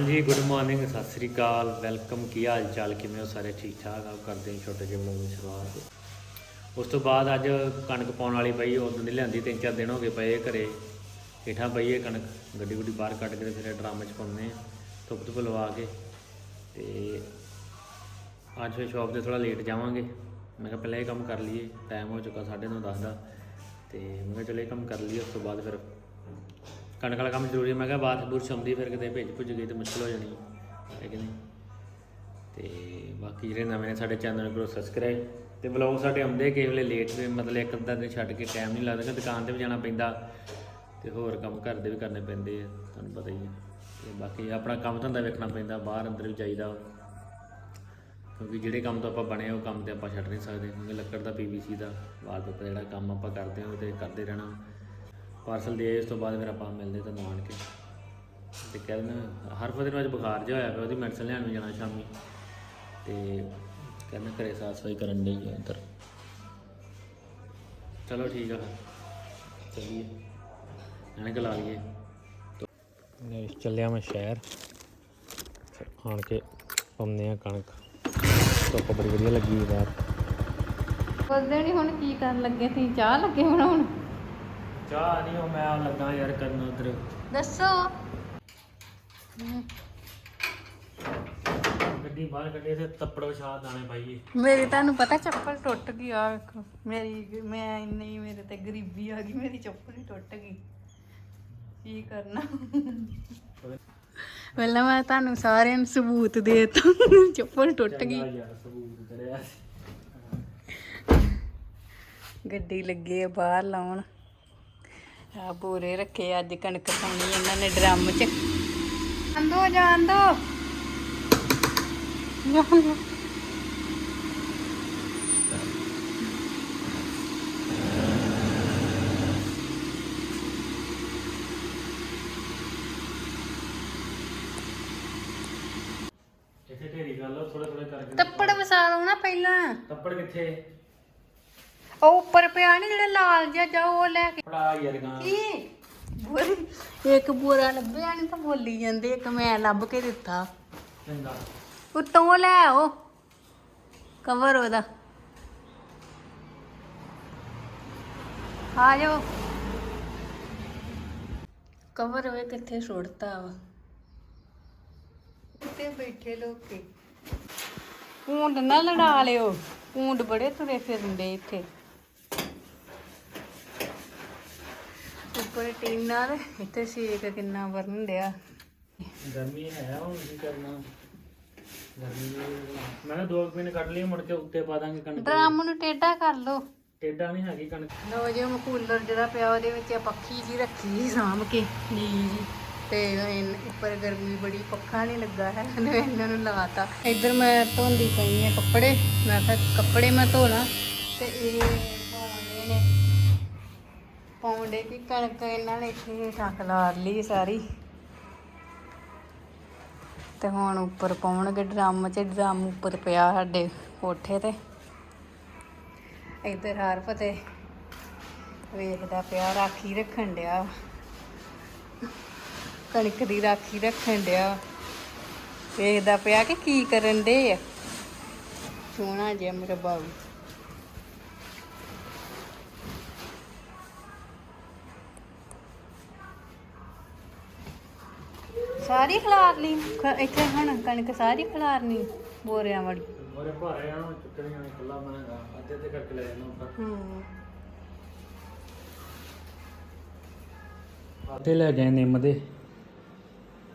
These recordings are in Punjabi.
ਗੁੱਡ ਮਾਰਨਿੰਗ ਸਤਿ ਸ੍ਰੀ ਅਕਾਲ ਵੈਲਕਮ ਕੀ ਹਾਲ ਚਾਲ, ਕਿਵੇਂ ਹੋ ਸਾਰੇ? ਠੀਕ ਠਾਕ ਆਪ ਕਰਦੇ ਹਾਂ ਛੋਟੇ ਜਿਹੇ ਬਲੌਗ ਦੀ ਸ਼ੁਰੂਆਤ। ਉਸ ਤੋਂ ਬਾਅਦ ਅੱਜ ਕਣਕ ਪਾਉਣ ਵਾਲੀ ਪਈ ਉਦੋਂ ਦੀ ਲਿਆਂਦੀ, ਤਿੰਨ ਚਾਰ ਦਿਨ ਹੋ ਗਏ ਪਏ ਘਰੇ। ਹੇਠਾਂ ਪਈ ਹੈ ਕਣਕ, ਗੱਡੀ ਗੁੱਡੀ ਬਾਹਰ ਕੱਢ ਕੇ ਤੇ ਫਿਰ ਡਰਮ 'ਚ ਪਾਉਂਦੇ ਆ ਧੁੱਪ ਧੁੱਪ ਲਵਾ ਕੇ। ਤੇ ਅੱਜ ਫਿਰ ਸ਼ਾਪ ਤੇ ਥੋੜਾ ਲੇਟ ਜਾਵਾਂਗੇ। ਮੈਂ ਕਿਹਾ ਪਹਿਲਾਂ ਇਹ ਕੰਮ ਕਰ ਲਈਏ ਟਾਈਮ ਹੋ ਚੁੱਕਾ 9:30 10 ਦਾ। ਤੇ ਮੈਂ ਕਿਹਾ ਚਲੋ ਇਹ ਕੰਮ ਕਰ ਲਈਏ, ਉਸ ਤੋਂ ਬਾਅਦ ਫਿਰ ਕਣਕ ਵਾਲਾ ਕੰਮ ਜ਼ਰੂਰੀ ਮੈਂ ਕਿਹਾ ਬਾਤ ਬੁਰਸ਼ ਆਉਂਦੀ, ਫਿਰ ਕਿਤੇ ਭੇਜ ਭੁੱਜ ਗਈ ਤੇ ਮੁਸ਼ਕਲ ਹੋ ਜਾਣੀ ਹੈ। ਕਿ ਨਹੀਂ? ਤੇ ਬਾਕੀ ਜਿਹੜੇ ਨਵੇਂ ਨੇ ਸਾਡੇ ਚੈਨਲ ਨੂੰ ਕਰੋ ਸਬਸਕ੍ਰਾਈਬ ਤੇ ਵਲੌਗ ਸਾਡੇ ਆਉਂਦੇ ਕਿਸੇ ਵੇਲੇ ਲੇਟ ਵੀ, ਮਤਲਬ ਇੱਕ ਅੱਧਾ ਦਿਨ ਛੱਡ ਕੇ ਟਾਈਮ ਨਹੀਂ ਲੱਗਦਾ ਕਿ ਦੁਕਾਨ ਤੇ ਵੀ ਜਾਣਾ ਪੈਂਦਾ ਤੇ ਹੋਰ ਕੰਮ ਘਰ ਦੇ ਵੀ ਕਰਨੇ ਪੈਂਦੇ ਆ, ਤੁਹਾਨੂੰ ਪਤਾ ਹੀ ਹੈ। ਤੇ ਬਾਕੀ ਆਪਣਾ ਕੰਮ ਧੰਦਾ ਵੇਖਣਾ ਪੈਂਦਾ, ਬਾਹਰ ਅੰਦਰ ਵੀ ਜਾਈਦਾ। ਕਿਉਂਕਿ ਜਿਹੜੇ ਕੰਮ ਤੋਂ ਆਪਾਂ ਬਣੇ ਉਹ ਕੰਮ ਤੇ ਆਪਾਂ ਛੱਡ ਨਹੀਂ ਸਕਦੇ, ਕਿਉਂਕਿ ਲੱਕੜ ਦਾ ਪੀਵੀਸੀ ਦਾ, ਵਾਲਪੇਪਰ ਜਿਹੜਾ ਕੰਮ ਆਪਾਂ ਕਰਦੇ ਹਾਂ ਉਹ ਤੇ ਕਰਦੇ ਰਹਿਣਾ। ਪਾਰਸਲ ਦੇ ਇਸ ਤੋਂ ਬਾਅਦ ਫਿਰ ਆਪਾਂ ਮਿਲਦੇ ਤੁਹਾਨੂੰ ਆਣ ਕੇ। ਤੇ ਕਹਿੰਦੇ ਹਰ ਫਤੇ ਨੂੰ ਅੱਜ ਬੁਖਾਰ ਜਿਹਾ ਹੋਇਆ ਪਿਆ ਉਹਦੀ ਮੈਡੀਸਨ ਲੈਣ ਵੀ ਜਾਣਾ ਸ਼ਾਮੀ। ਤੇ ਕਹਿੰਦਾ ਘਰੇ ਸਾਫ਼ ਸਫ਼ਾਈ ਕਰਨ ਦੇ ਹੀ ਅੰਦਰ ਚਲੋ ਠੀਕ ਆ ਫਿਰ। ਚੱਲੀਏ। ਐਨਕ ਲਾ ਲਈਏ। ਨਹੀਂ ਚੱਲਿਆ ਮੈਂ ਸ਼ਹਿਰ। ਆਣ ਕੇ ਪਾਉਂਦੇ ਆ ਕਣਕ। ਧੁੱਪ ਬੜੀ ਵਧੀਆ ਲੱਗੀ ਬਾਹਰ। ਬੋਲਦੇ ਨਹੀਂ ਹੁਣ ਕੀ ਕਰਨ ਲੱਗੇ ਤੁਸੀਂ ਚਾਹ ਲੱਗੇ ਬਣਾਉਣ? ਚਾਹ ਨਹੀਂ ਉਹ ਮੈਂ ਲੱਗਾ ਯਾਰ ਕਰਨ ਉਧਰ। ਦੱਸੋ। ਗੱਡੀ ਬਾਹਰ ਕੱਢੇ ਤੇ ਤੱਪੜ ਵਿਛਾ ਦਾਣੇ ਪਾਈਏ ਮੇਰੀ ਤੁਹਾਨੂੰ ਪਤਾ ਚੱਪਲ ਟੁੱਟ ਗਈ ਆ ਵੇਖੋ। ਮੇਰੀ ਮੈਂ ਇੰਨੀ ਮੇਰੇ ਤੇ ਗਰੀਬੀ ਆ ਗਈ ਮੇਰੀ ਚੱਪਲ ਹੀ ਟੁੱਟ ਗਈ। ਕੀ ਕਰਨਾ? ਪਹਿਲਾਂ ਮੈਂ ਤੁਹਾਨੂੰ ਸਾਰਿਆਂ ਨੂੰ ਸਬੂਤ ਦੇ ਚੱਪਲ ਟੁੱਟ ਗਈ। ਚੰਗਾ ਯਾਰ ਸਬੂਤ ਕਰਿਆ ਗੱਡੀ ਲੱਗੇ ਆ ਬਾਹਰ ਲਾਉਣ। ਆ ਬੋਰੇ ਰੱਖੇ ਆ, ਅੱਜ ਕਣਕ ਪਾਉਣੀ ਇਹਨਾਂ ਨੇ ਡਰਮ 'ਚ। ਇੱਥੇ ਢੇਰੀ ਥੋੜਾ ਥੋੜਾ ਕਰਕੇ। ਤੱਪੜ ਵਸਾ ਲਓ ਨਾ ਪਹਿਲਾਂ। ਤੱਪੜ ਕਿੱਥੇ? ਉਹ ਉੱਪਰ ਪਿਆ ਨੀ ਜਿਹੜਾ ਲਾਲ ਜਿਹਾ ਜਾਓ ਉਹ ਲੈ ਕੇ। ਫੜਾ ਯਾਰ ਗਾਂ ਕੀ? ਬੋਰੀ ਇੱਕ ਬੋਰਾ ਲੱਭਿਆ ਨਹੀਂ ਤਾਂ ਬੋਲੀ ਜਾਂਦੇ ਇੱਕ ਮੈਂ ਲੱਭ ਕੇ ਦਿੱਤਾ। ਚੰਗਾ। ਉੱਤੋਂ ਉਹ ਲੈ ਆਓ ਕਵਰ ਉਹਦਾ। ਆ ਜਾਓ। ਕਵਰ ਹੋਏ ਕਿੱਥੇ ਸੁੱਟਤਾ ਵਾ। ਕਿੱਥੇ ਬੈਠੇ ਲੋਕੀ? ਪੂੰਡ ਨਾ ਲੜਾ ਲਿਓ। ਪੂੰਡ ਬੜੇ ਤੁਰੇ ਫਿਰਦੇ ਇੱਥੇ। ਉੱਪਰ ਟੀਨਾਂ ਦੇ ਇੱਥੇ ਸੇਕ ਕਿੰਨਾ ਵਰਨ ਡਿਆ। ਗਰਮੀ ਹੈ ਹੁਣ ਕੀ ਕਰਨਾ? ਗਰਮੀ ਮੈਂ ਕਿਹਾ ਦੋ ਕੁ ਮਹੀਨੇ ਕੱਢ ਲਈ ਮੁੜ ਕੇ ਉੱਤੇ ਪਾ ਦਾਂਗੇ ਕਣਕ। ਡਰਮ ਨੂੰ ਟੇਢਾ ਕਰ ਲਓ। ਟੇਡਾ ਨਹੀਂ ਹੈਗੀ ਕਣਕ। ਲੋ ਜੇ ਉਹ ਕੂਲਰ ਜਿਹੜਾ ਪਿਆ ਉਹਦੇ ਵਿੱਚ ਆ ਪੱਖੀ ਜੀ ਰੱਖੀ ਸੀ ਸਾਂਭ ਕੇ। ਨੀ ਜੀ। ਤੇ ਉੱਪਰ ਗਰਮੀ ਬੜੀ ਪੱਖਾ ਨਹੀਂ ਲੱਗਾ ਹੈ ਇਹਨਾਂ ਨੂੰ ਲਾਤਾ। ਇੱਧਰ ਮੈਂ ਧੋਂਦੀ ਪਈ ਆ ਕੱਪੜੇ। ਮੈਂ ਕਿਹਾ ਕੱਪੜੇ ਮੈਂ ਧੋਣਾ ਤੇ ਇਹ ਪਾਉਂਦੇ ਕਿ ਕਣਕ ਇਹਨਾਂ ਨੇ ਇੱਥੇ ਹੇਠਾਂ ਲਾਰ ਲਈ ਸਾਰੀ। ਤੇ ਹੁਣ ਉੱਪਰ ਪਾਉਣਗੇ ਡਰਮ 'ਚ ਡਰਮ ਉੱਪਰ ਪਿਆ ਸਾਡੇ ਕੋਠੇ ਤੇ। ਇੱਧਰ ਹਰ ਫਤੇ ਵੇਖਦਾ ਪਿਆ, ਰਾਖੀ ਰੱਖਣ ਡਿਆ। ਕਣਕ ਦੀ ਰਾਖੀ ਰੱਖਣ ਡਿਆ। ਵੇਖਦਾ ਪਿਆ ਕਿ ਕੀ ਕਰਨ ਦੇ ਆ। ਸੋਹਣਾ ਜਿਹਾ ਮੇਰਾ ਬਾਬੂ ਸਾਰੀ ਖਲਾਰ ਲਈ। ਖ- ਇੱਥੇ ਹੁਣ ਕਣਕ ਸਾਰੀ ਖਲਾਰਨੀ ਬੋਰਿਆਂ ਵਾਲੀ। ਬੋਰੇ ਭਾਰੇ ਆ ਚੁੱਕਣੀ ਆ ਇਕੱਲਾ ਬਣਾਗਾ ਅੱਧੇ ਅੱਧੇ ਕਰਕੇ ਲੈ ਜਾਣਾ ਉੱਪਰ। ਹੂੰ। ਪੱਤੇ ਲੈ ਗਏ ਨਿੰਮ ਦੇ।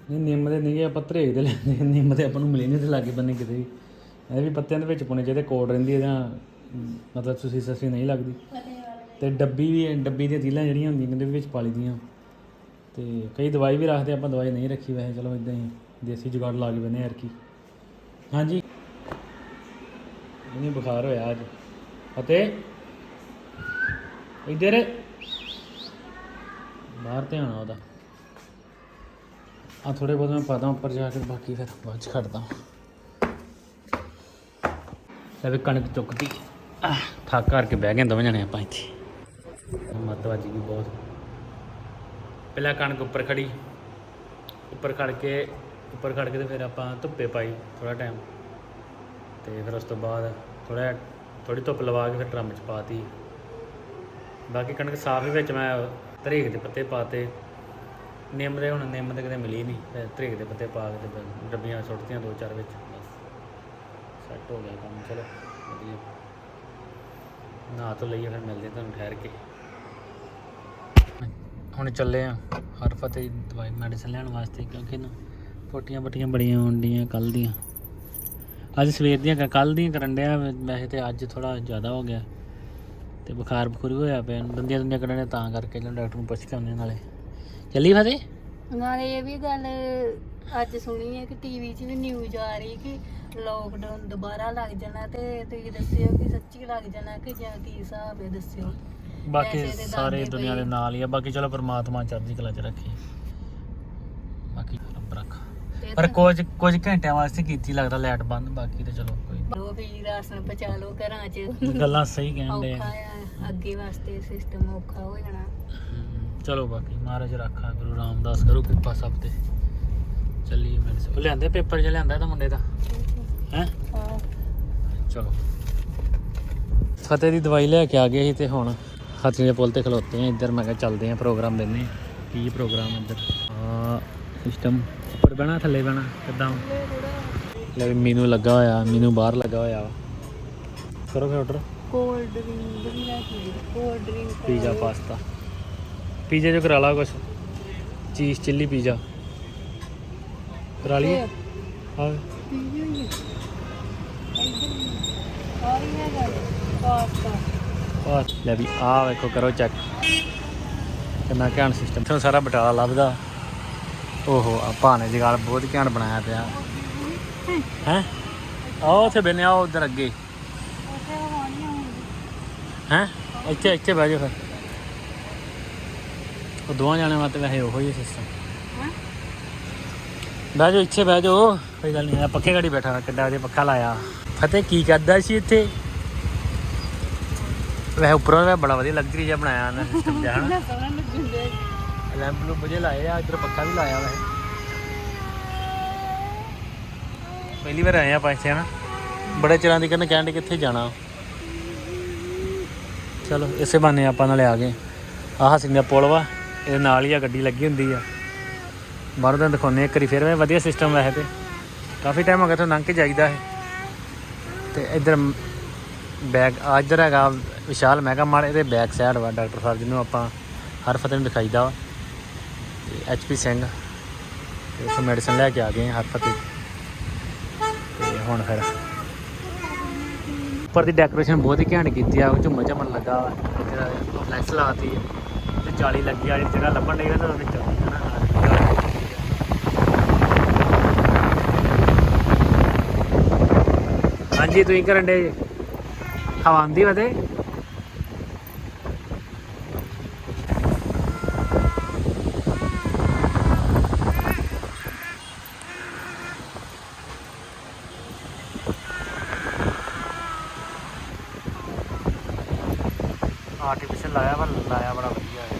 ਨਹੀਂ ਨਿੰਮ ਦੇ ਨਹੀਂ ਆਪਾਂ ਧਰੇਕ ਦੇ ਲੈਂਦੇ ਨਿੰਮ ਦੇ ਆਪਾਂ ਨੂੰ ਮਿਲੇ ਨਹੀਂ ਤੇ ਲਾਗੇ ਬੰਨੇ ਕਿਤੇ ਵੀ। ਇਹ ਵੀ ਪੱਤਿਆਂ ਦੇ ਵਿੱਚ ਪਾਉਣੇ ਚਾਹੀਦੇ ਕੋਡ ਰਹਿੰਦੀ ਹੈ ਜਾਂ ਅਮ, ਮਤਲਬ ਤੁਸੀਂ ਸਸੀ ਨਹੀਂ ਲੱਗਦੀ। ਤੇ ਡੱਬੀ ਵੀ ਡੱਬੀ ਦੀਆਂ ਤੀਲਾਂ ਜਿਹੜੀਆਂ ਹੁੰਦੀਆਂ ਉਹਦੇ ਵਿੱਚ ਪਾ ਲਈ ਦੀਆਂ ਤੇ ਕਈ ਦਵਾਈ ਵੀ ਰੱਖਦੇ ਆਪਾਂ ਦਵਾਈ ਨਹੀਂ ਰੱਖੀ ਵੈਸੇ, ਚਲੋ ਇਦਾਂ ਹੀ ਦੇਸੀ ਜੁਗਾੜ ਲਾ ਕੇ ਬੰਨੇ ਯਾਰ ਕੀ ਹਾਂਜੀ। ਇਹਨੂੰ ਬੁਖਾਰ ਹੋਇਆ ਅੱਜ। ਅਤੇ ਇੱਧਰ। ਬਾਹਰ ਧਿਆਨ ਆ ਉਹਦਾ। ਆ ਥੋੜੇ ਬਹੁਤ ਮੈਂ ਪਾਦਾ ਉੱਪਰ ਜਾ ਕੇ, ਬਾਕੀ ਫਿਰ ਬਾਅਦ ਚ ਖੜਦਾ ਲੈ ਵੀ ਕਣਕ ਚੁੱਕਦੀ ਥੱਕ ਕਰਕੇ ਬਹਿ ਗਏ ਦੋਵੇਂ ਜਣੇ ਆਪਾਂ ਇੱਥੇ। ਮੱਤ ਵੱਜ ਗਈ ਬਹੁਤ। ਪਹਿਲਾਂ ਕਣਕ ਉੱਪਰ ਖੜੀ ਉੱਪਰ ਖੜ ਕੇ, ਉੱਪਰ ਖੜ ਕੇ ਤੇ ਫਿਰ ਆਪਾਂ ਧੁੱਪੇ ਪਾਈ ਥੋੜਾ ਟਾਈਮ ਤੇ ਫਿਰ ਉਸ ਤੋਂ ਬਾਅਦ ਥੋੜਾ ਥੋੜੀ ਧੁੱਪ ਲਵਾ ਕੇ ਫਿਰ ਡਰਮ 'ਚ ਪਾਤੀ ਬਾਕੀ ਕਣਕ ਸਾਫ਼ ਹੀ ਵਿੱਚ ਮੈਂ ਤਰੀਕ ਦੇ ਪੱਤੇ ਪਾਤੇ ਨਿੰਮ ਦੇ ਹੁਣ ਨਿੰਮ ਤੇ ਕਦੇ ਮਿਲੀ ਨਹੀਂ ਫਿਰ ਧਰੇਕ ਦੇ ਪੱਤੇ ਪਾ ਕੇ ਤੇ ਡੱਬੀਆਂ ਸੁੱਟਤੀਆਂ ਦੋ ਚਾਰ ਵਿੱਚ। ਬਸ ਸੈੱਟ ਹੋ ਗਿਆ ਕੰਮ, ਚਲੋ, ਵਧੀਆ। ਨਾ ਤੋਂ ਲਈਏ ਫਿਰ ਮਿਲਦੇ ਤੁਹਾਨੂੰ ਠਹਿਰ ਕੇ। ਹੁਣ ਚੱਲੇ ਆ। ਹਰ ਦੀ ਦਵਾਈ ਮੈਡੀਸਨ ਲੈਣ ਵਾਸਤੇ, ਕਿਉਂਕਿ ਨਾ ਪੋਟੀਆਂ ਪੱਟੀਆਂ ਬੜੀਆਂ ਆਉਂਦੀਆਂ ਕੱਲ ਦੀਆਂ। ਅੱਜ ਸਵੇਰ ਦੀਆਂ ਕੱਲ ਦੀਆਂ ਕਰਨ ਡਿਆ ਵੈਸੇ ਤੇ ਅੱਜ ਥੋੜਾ ਜ਼ਿਆਦਾ ਹੋ ਗਿਆ। ਤੇ ਬੁਖਾਰ ਬਖੂਰ ਹੋਇਆ ਪਿਆ, ਦੰਦੀਆਂ ਦੰਦੀਆਂ ਕੱਢਣੇ ਤਾਂ ਕਰਕੇ ਚਲੋ ਡਾਕਟਰ ਨੂੰ ਪੁੱਛ ਕੇ ਆਉਂਦੇ ਨਾਲੇ। ਚੱਲੀ ਫਤਿਹ? ਨਾਲੇ ਇਹ ਵੀ ਗੱਲ ਅੱਜ ਸੁਣੀ ਹੈ ਕਿ ਟੀਵੀ 'ਚ ਵੀ ਨਿਊਜ਼ ਆ ਰਹੀ ਕਿ ਲੋਕਡਾਊਨ ਦੁਬਾਰਾ ਲੱਗ ਜਾਣਾ ਤੇ ਤੁਸੀਂ ਦੱਸਿਓ ਕਿ ਸੱਚੀ ਲੱਗ ਜਾਣਾ ਕਿ ਜਾਂ ਕੀ ਹਿਸਾਬ ਹੈ, ਦੱਸਿਓ। ਬਾਕੀ ਸਾਰੇ ਦਾਦੇ ਦੁਨੀਆ ਦੇ ਨਾਲ ਹੀ ਆ ਬਾਕੀ ਚਲੋ ਪਰਮਾਤਮਾ ਚੜ੍ਹਦੀ ਕਲਾ ਚ ਰੱਖੇ। ਬਾਕੀ ਰੱਬ ਰੱਖਾ। ਤੇ ਪਰ ਕੁਝ ਕੁਝ ਘੰਟਿਆਂ ਵਾਸਤੇ ਕੀਤੀ ਲੱਗਦਾ ਲਾਈਟ ਬੰਦ ਬਾਕੀ ਤੇ ਚਲੋ ਕੋਈ ਲੋ ਵੀ ਰਾਸ਼ਨ ਪਹੁੰਚਾ ਲਓ ਘਰਾਂ 'ਚ। ਗੱਲਾਂ ਸਹੀ ਕਹਿੰਦੇ ਔਖਾ ਆ ਅੱਗੇ ਵਾਸਤੇ ਸਿਸਟਮ ਔਖਾ ਹੋ ਜਾਣਾ। ਚਲੋ ਬਾਕੀ ਮਹਾਰਾਜ ਰੱਖਾ ਗੁਰੂ ਰਾਮਦਾਸ ਕਰੂ ਕਿਰਪਾ ਸਭ ਤੇ। ਚੱਲੀਏ ਮੇਰੇ ਸੇ ਉਹ ਲਿਆਂਦੇ ਪੇਪਰ ਜਿਹਾ ਲਿਆਂਦਾ ਤਾਂ ਮੁੰਡੇ ਦਾ? ਹੈ? ਹਾਂ। ਚਲੋ। ਫਤਿਹ ਦੀ ਦਵਾਈ ਲੈ ਕੇ ਆ ਗਏ ਸੀ ਤੇ ਹੁਣ ਹਾਥੀ ਦੇ ਪੁਲ ਤੇ ਖਲੋਤੇ ਆ ਇੱਧਰ ਮੈਂ ਕਿਹਾ ਚੱਲਦੇ ਆ ਪ੍ਰੋਗਰਾਮ ਲੈਨੇ ਆ। ਕੀ ਪ੍ਰੋਗਰਾਮ ਇੱਧਰ? ਆ ਸਿਸਟਮ ਉੱਪਰ ਬਹਿਣਾ ਥੱਲੇ ਬਹਿਣਾ ਕਿੱਦਾਂ? ਲੈ ਵੀ ਮੀਨੂ ਲੱਗਾ ਹੋਇਆ ਮੀਨੂ ਬਾਹਰ ਲੱਗਾ ਹੋਇਆ ਵਾ। ਕਰੋ ਫਿਰ ਆਰਡਰ ਕੋਲਡ ਡਰਿੰਕ ਵੀ ਲੈ ਕੇ cold drink pizza pasta pizza ਜੋ ਕਰਾ ਲਾ ਕੁਛ। ਚੀਜ਼ ਚਿੱਲੀ ਪੀਜ਼ਾ। ਕਰਾ ਲਈਏ? ਹਾਂ। ਪੀਜ਼ਾ ਹੀ ਹੈ ਆ ਰਹੀ ਹੈ ਗੱਲ ਪਾਸਤਾ। ਆਹ ਲੈ ਵੀ ਆ ਵੇਖੋ ਕਰੋ ਚੈੱਕ ਕਿੰਨਾ ਘੈਂਟ ਸਿਸਟਮ ਇੱਥੋਂ ਸਾਰਾ ਬਟਾਲਾ ਲੱਭਦਾ। ਓਹੋ ਆ ਭਾਣੇ ਜਗਾਲ ਬਹੁਤ ਘੈਂਟ ਬਣਾਇਆ ਪਿਆ। ਹੈ? ਆ ਉੱਥੇ ਬੈਨੇ ਆ ਉਧਰ ਅੱਗੇ। ਹੈ? ਇੱਥੇ ਇੱਥੇ ਬਹਿ ਜਾਓ ਫਿਰ। ਉਹ ਦੋਵਾਂ ਜਾਣੇ ਵਾਸਤੇ ਵੈਸੇ ਉਹੋ ਹੀ ਸਿਸਟਮ ਹਾਂ? ਬਹਿ ਜਾਓ ਇੱਥੇ ਬਹਿ ਜਾਓ। ਕੋਈ ਗੱਲ ਨਹੀਂ ਆ ਪੱਖੇ ਘੜੀ ਬੈਠਾ ਕਿੱਡਾ ਵਧੀਆ ਪੱਖਾ ਲਾਇਆ। ਫਤਿਹ ਕੀ ਕਰਦਾ ਸੀ ਇੱਥੇ? ਵੈਸੇ ਉੱਪਰੋਂ ਦਾ ਬੜਾ ਵਧੀਆ ਲਗਜ਼ਰੀ ਜਿਹਾ ਬਣਾਇਆ ਨਾ ਸਿਸਟਮ ਜਿਹਾ ਹਨਾ। ਨਾ ਸੋਹਣਾ ਲੱਗਦੇ ਲੈਂਪ ਲੂਪ ਜੇ ਲਾਏ ਆ ਇੱਧਰ ਪੱਖਾ ਵੀ ਲਾਇਆ ਵੈਸੇ। ਪਹਿਲੀ ਵਾਰ ਆਏ ਆ ਪਾਸੇ ਹਨਾ। ਬੜੇ ਚਿਰਾਂ ਦੀ ਕਹਿੰਦੇ ਕਹਿੰਦੇ ਕਿੱਥੇ ਜਾਣਾ। ਚਲੋ ਇਸੇ ਬਹਾਨੇ ਆਪਾਂ ਨਾਲੇ ਆ ਗਏ। ਆਹ ਸਿੰਘ ਦਾ ਪੁਲ ਵਾ ਇਹਦੇ ਨਾਲ ਹੀ ਆ ਗੱਡੀ ਲੱਗੀ ਹੁੰਦੀ ਆ। ਬਾਹਰੋਂ ਤਾਂ ਦਿਖਾਉਂਦੇ ਇੱਕ ਵਾਰੀ ਫਿਰ ਵੀ ਵਧੀਆ ਸਿਸਟਮ ਵੈਸੇ ਤੇ। ਕਾਫੀ ਟਾਈਮ ਹੋ ਗਿਆ ਤੋਂ ਲੰਘ ਕੇ ਜਾਈਦਾ ਹੈ ਤੇ ਇੱਧਰ ਬੈਕ, ਆ ਇੱਧਰ ਹੈਗਾ ਵਿਸ਼ਾਲ ਮੈਗਾ ਮਾਲ, ਇਹਦੇ ਬੈਕ ਸਾਈਡ ਵਾ ਡਾਕਟਰ ਸਾਹਿਬ, ਜਿਹਨੂੰ ਆਪਾਂ ਹਰ ਫਤਿਹ ਨੂੰ ਦਿਖਾਈਦਾ ਵਾ। ਤੇ ਐਚਪੀ ਸਿੰਘ, ਤੇ ਉੱਥੋਂ ਮੈਡੀਸਨ ਲੈ ਕੇ ਆ ਗਏ ਹਰ ਫਤਿਹ। ਤੇ ਹੁਣ ਫਿਰ ਉੱਪਰ ਦੀ ਡੈਕੋਰੇਸ਼ਨ ਬਹੁਤ ਹੀ ਘੈਂਟ ਕੀਤੀ ਆ, ਉਹ ਝੁੰਮਰ ਝਮਨ ਲੱਗਾ ਵਾ। ਇੱਧਰ ਫਲੈਕਸ ਲਾਤੀ ਹੈ ਤੇ ਜਾਲੀ ਲੱਗੀ ਵਾਲੀ ਜਗ੍ਹਾ ਲੱਭਣ ਨਹੀਂ ਤਾਂ ਵਿੱਚ ਹਾਂਜੀ, ਤੁਸੀਂ ਕਰਨ ਦੇ ਹਵਾ ਆਉਂਦੀ ਵਦੇ ਆਰਟੀਫੀਸ਼ਲ ਲਾਇਆ ਵਾ ਲਾਇਆ ਬੜਾ ਵਧੀਆ ਹੈ।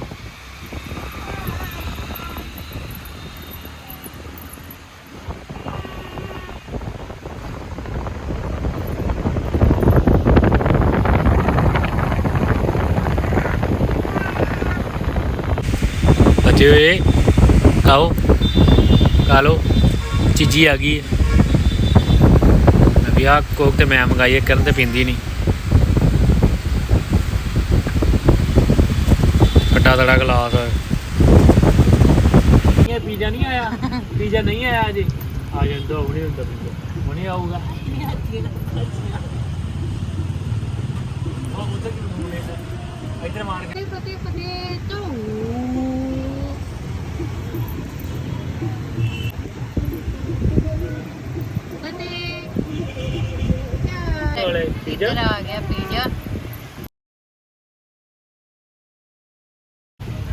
ਬਚੇ ਹੋਏ ਖਾਓ। ਖਾ ਲਓ। ਚੀਜੀ ਆ ਗਈ ਮੈਂ ਵੀ ਕੋਕ ਤੇ ਮੈਂ ਮੰਗਾਈ ਕਰਨ ਤੇ ਪੀਂਦੀ ਨਹੀਂ। ਖੱਟਾ ਤੜਾ ਗਲਾਸ ਇਹ ਪੀਜ਼ਾ ਨਹੀਂ ਆਇਆ? ਪੀਜ਼ਾ ਨਹੀਂ ਆਇਆ ਅਜੇ? ਆ ਜਾਂਦਾ ਹੁਣੇ ਹੁੰਦਾ ਪੀਜ਼ਾ। ਹੁਣੇ ਆਊਗਾ। ਉਹ ਉਧਰ ਕਿਉਂ ਘੁੰਮਣੇ ਇੱਧਰ ਮਾਰ ਕੇ। ਫਤਿਹ ਫਤਿਹ ਤੂੰ ਵਾਲੇ ਪੀਜ਼ਾ? ਇੱਧਰ ਆ ਗਿਆ ਪੀਜ਼ਾ।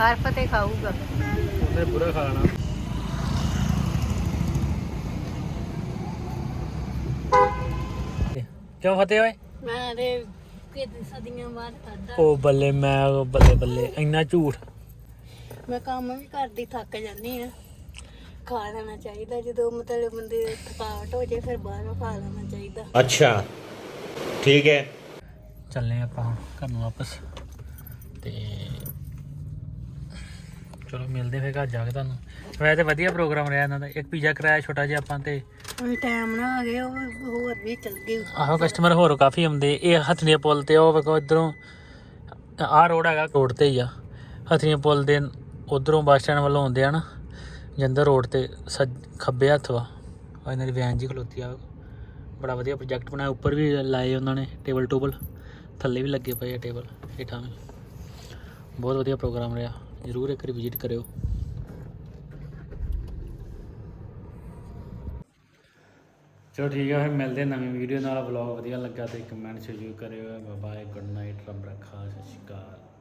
ਹਰ ਫਤਿਹ ਖਾਊਗਾ। ਉਹਨੇ ਬੁਰਾ ਖਾਣਾ। ਕਿਉਂ ਫਤਿਹ ਓਏ? ਮੈਂ ਤੇ ਕਿਤੇ ਸਦੀਆਂ ਬਾਅਦ ਖਾਦਾ ਉਹ ਬੱਲੇ ਮੈਂ ਉਹ ਬੱਲੇ ਬੱਲੇ ਇੰਨਾ ਝੂਠ। ਮੈਂ ਕੰਮ ਵੀ ਕਰਦੀ ਥੱਕ ਜਾਂਦੀ ਆ ਖਾ ਲੈਣਾ ਚਾਹੀਦਾ ਜਦੋਂ ਮਤਲਬ ਬੰਦੇ ਦੀ ਥਕਾਵਟ ਹੋ ਜਾਏ ਫਿਰ ਬਾਹਰੋਂ ਖਾ ਲੈਣਾ ਚਾਹੀਦਾ। ਅੱਛਾ ਠੀਕ ਹੈ। ਚੱਲੇ ਆਪਾਂ ਹੁਣ ਘਰ ਨੂੰ ਵਾਪਸ। ਤੇ ਚਲੋ ਮਿਲਦੇ ਫਿਰ ਘਰ ਜਾ ਕੇ ਤੁਹਾਨੂੰ। ਵੈਸੇ ਤੇ ਵਧੀਆ ਪ੍ਰੋਗਰਾਮ ਰਿਹਾ ਇਹਨਾਂ ਦਾ। ਇੱਕ ਪੀਜ਼ਾ ਕਰਾਇਆ ਛੋਟਾ ਜਿਹਾ ਆਪਾਂ ਤੇ। ਹੁਣ ਟਾਈਮ ਨਾ ਆ ਗਿਆ ਉਹ ਹੋਰ ਵੀ ਚੱਲ ਗਏ। ਆਹੋ ਕਸਟਮਰ ਹੋਰ ਕਾਫੀ ਆਉਂਦੇ। ਇਹ ਹਥਨੀਆ ਪੁੱਲ ਤੇ ਉਹ ਵੇਖੋ ਇਧਰੋਂ ਆਹ ਰੋਡ ਹੈਗਾ ਰੋਡ ਤੇ ਹੀ ਆ। ਹਥਨੀਆ ਪੁੱਲ ਦੇ ਉਧਰੋਂ ਬੱਸ ਸਟੈਂਡ ਵੱਲੋਂ ਆਉਂਦੇ ਆ ਨਾ। ਜੰਦਰ ਰੋਡ ਤੇ ਸੱਜ- ਖੱਬੇ ਹੱਥ ਵਾ। ਆ ਇਹਨਾਂ ਦੀ ਵੈਨ ਜੀ ਖਲੋਤੀ ਆ। ਬੜਾ ਵਧੀਆ ਪ੍ਰੋਜੈਕਟ ਬਣਾਇਆ। ਉੱਪਰ ਵੀ ਲਾਏ ਉਹਨਾਂ ਨੇ ਟੇਬਲ ਟੂਬਲ ਥੱਲੇ ਵੀ ਲੱਗੇ ਪਏ ਆ ਟੇਬਲ ਹੇਠਾਂ ਵੀ। ਬਹੁਤ ਵਧੀਆ ਪ੍ਰੋਗਰਾਮ ਰਿਹਾ। ਜ਼ਰੂਰ ਇੱਕ ਵਾਰੀ ਵਿਜ਼ਿਟ ਕਰਿਓ। ਚਲੋ ਠੀਕ ਹੈ ਫਿਰ ਮਿਲਦੇ ਨਵੀਂ ਵੀਡੀਓ ਨਾਲ। ਵਲੌਗ ਵਧੀਆ ਲੱਗਾ ਤੇ ਕਮੈਂਟ ਜ਼ਰੂਰ ਕਰਿਓ। ਬਾਏ ਗੁੱਡ ਨਾਈਟ ਰੱਬ ਰੱਖਾ ਸਤਿ ਸ਼੍ਰੀ ਅਕਾਲ।